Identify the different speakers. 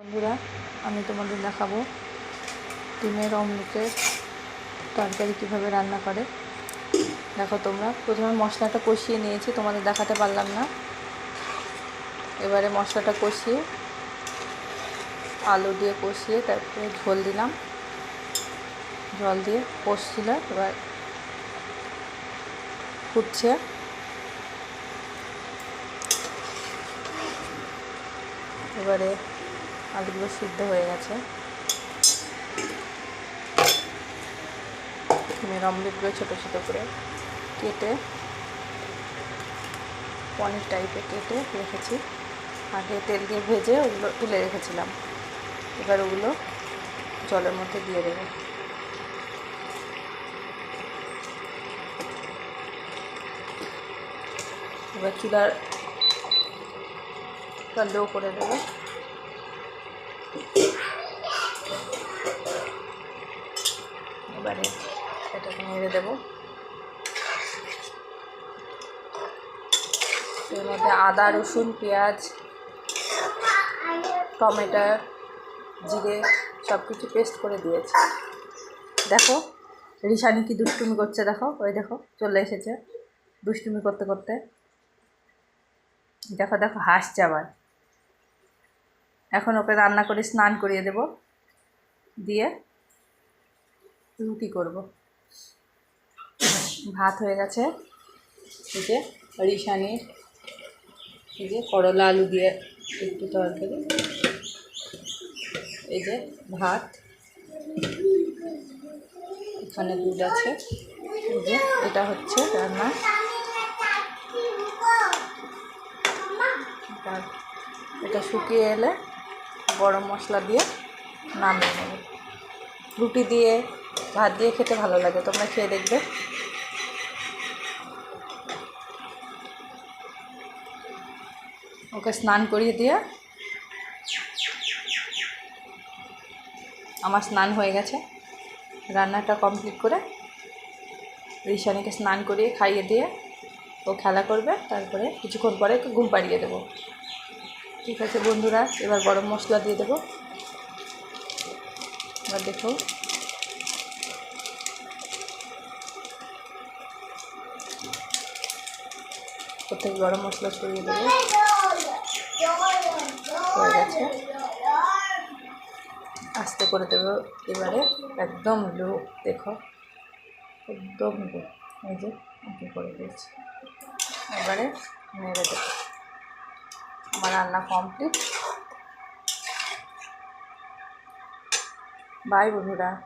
Speaker 1: বন্ধুরা, আমি তোমাদের দেখাবো ডিমের অমলেটের তরকারি কীভাবে রান্না করে। দেখো তোমরা, প্রথমে মশলাটা কষিয়ে নিয়েছি, তোমাদের দেখাতে পারলাম না। এবারে মশলাটা কষিয়ে আলু দিয়ে কষিয়ে তারপরে ঝোল দিলাম। জল দিয়ে কষছিল, এবার ফুটছে। এবারে আলুগুলো সিদ্ধ হয়ে গেছে। ডিমের অমলেটগুলো ছোটো ছোটো করে কেটে, পনির টাইপের কেটে রেখেছি। আগে তেল দিয়ে ভেজে ওগুলো তুলে রেখেছিলাম। এবার ওগুলো জলের মধ্যে দিয়ে দেবো। এবার চুলার লো করে দেবো। এবারে এটাকে নেড়ে দেবো। এর মধ্যে আদা, রসুন, পেঁয়াজ, টমেটো, জিরে সব কিছু পেস্ট করে দিয়েছি। দেখো, রিশানি কি দুষ্টুমি করছে দেখো, ওই দেখো, চলে এসেছে দুষ্টুমি করতে করতে। দেখো দেখো, হাসছে আবার। এখন ওকে রান্না করে স্নান করিয়ে দেব। দিয়ে রুটি করব? ভাত হয়ে গেছে। এই যে রিশানির এই যে করলা আলু দিয়ে একটু তরকারি। এই যে ভাত। এখানে দুধ আছে। এই যে এটা হচ্ছে রান্না। এটা শুকিয়ে এলে গরম মশলা দিয়ে নামিয়ে নেবে। রুটি দিয়ে ভাত দিয়ে খেতে ভালো লাগে, তোমরা খেয়ে দেখবে। ওকে স্নান করিয়ে দিয়ে আমার স্নান হয়ে গেছে। রান্নাটা কমপ্লিট করে ঋষানিকে স্নান করিয়ে খাইয়ে দিয়ে ও খেলা করবে, তারপরে কিছুক্ষণ পরে ঘুম পাড়িয়ে দেবো। ঠিক আছে বন্ধুরা, এবার গরম মশলা দিয়ে দেবো। এবার দেখো কোথায় গরম মশলা ছড়িয়ে দেবো। হয়ে গেছে। আস্তে করে দেবো এবারে। একদম লো, দেখো। একদম লো। এই যে, ওকে করে দিয়েছি। এবারে নেড়ে দেবো। আমার রান্না কমপ্লিট। বাই বন্ধুরা।